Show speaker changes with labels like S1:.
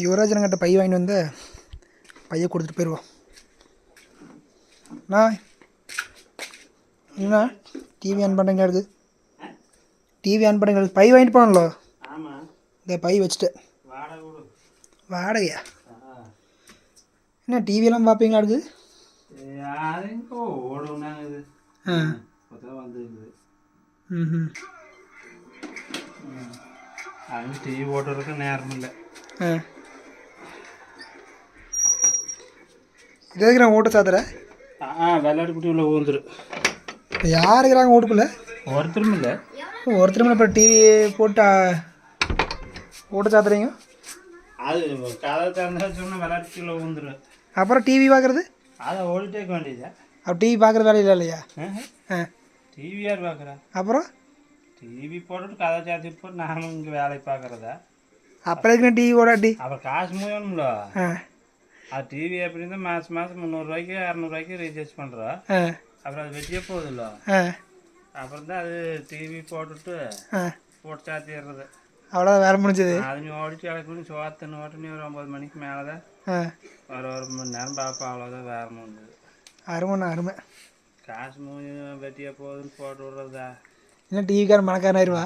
S1: யுவராஜனங்கிட்ட by வாங்கிட்டு வந்து பையை கொடுத்துட்டு போயிடுவோம் அண்ணா என்ன? டிவி ஆன் பண்ணுறீங்க இருக்குது டிவி ஆன் இருக்குது பை வாங்கிட்டு போனோம்ல? இந்த பை வச்சுட்டு.
S2: வாடகை கொடு.
S1: வாடகையா. என்ன டிவியெல்லாம் பார்ப்பீங்களா
S2: இது
S1: ஆ. ம்.
S2: அது டிவி ஓட்டுறதுக்கு நேரம் இல்லை.
S1: ஆ. இது எதுக்கு நான் ஓட்டு சாத்துறேன்.
S2: ஆ விளையாட்டு குட்டி உள்ள ஊந்துரு.
S1: இப்போ யார் இருக்கிறாங்க ஓட்டுக்குள்ளே?
S2: ஒருத்தரும் இல்லை.
S1: ஒருத்தர் இப்போ டிவி போட்டு ஓட்டு சாத்துறீங்க?
S2: அது சொன்னால் விளையாட்டு கீழே ஊந்துரு.
S1: அப்புறம் டிவி பார்க்குறது
S2: அதை ஓடிட்டே இருக்க வேண்டியதா.
S1: அப்போ டிவி பார்க்குற வேலை இல்லை இல்லையா? ஆ
S2: டிவி யார் பார்க்குறா
S1: அப்புறம்?
S2: டிவி போட்டுட்டு கதை சாத்தி போட்டு நானும் இங்கே வேலையை பார்க்குறதா
S1: அப்புறம் எதுக்கு டிவி ஓடாட்டி
S2: அப்புறம் காசு முடியணும்ல
S1: ஆ.
S2: அது டிவி எப்படி இருந்தால் மாதம் மாதம் முந்நூறுரூவாய்க்கு இரநூறுவாய்க்கு ரீசார்ஜ் பண்ணுறோம் அப்புறம் அது வெட்டியே போகுதுல்ல அப்புறம் தான் அது டிவி போட்டுட்டு போட்டு சாத்திடுறது.
S1: அவ்வளோதான் வேலை முடிஞ்சது?
S2: அது நீ ஓடிட்டு கிடக்கு சோத்தன்னு ஓட்டு நீ ஒரு ஒம்பது மணிக்கு மேலே தான் ஒரு ஒரு மணி நேரம் பார்ப்போம் அவ்வளோதான் வேறு முடிஞ்சது.
S1: அருமைண்ணா அருமை.
S2: காசு மூஞ்சி வெட்டியே போகுதுன்னு போட்டு விட்றதா?
S1: இன்னும் டிவிக்காரன் மணக்காரன் ஆயிடுவா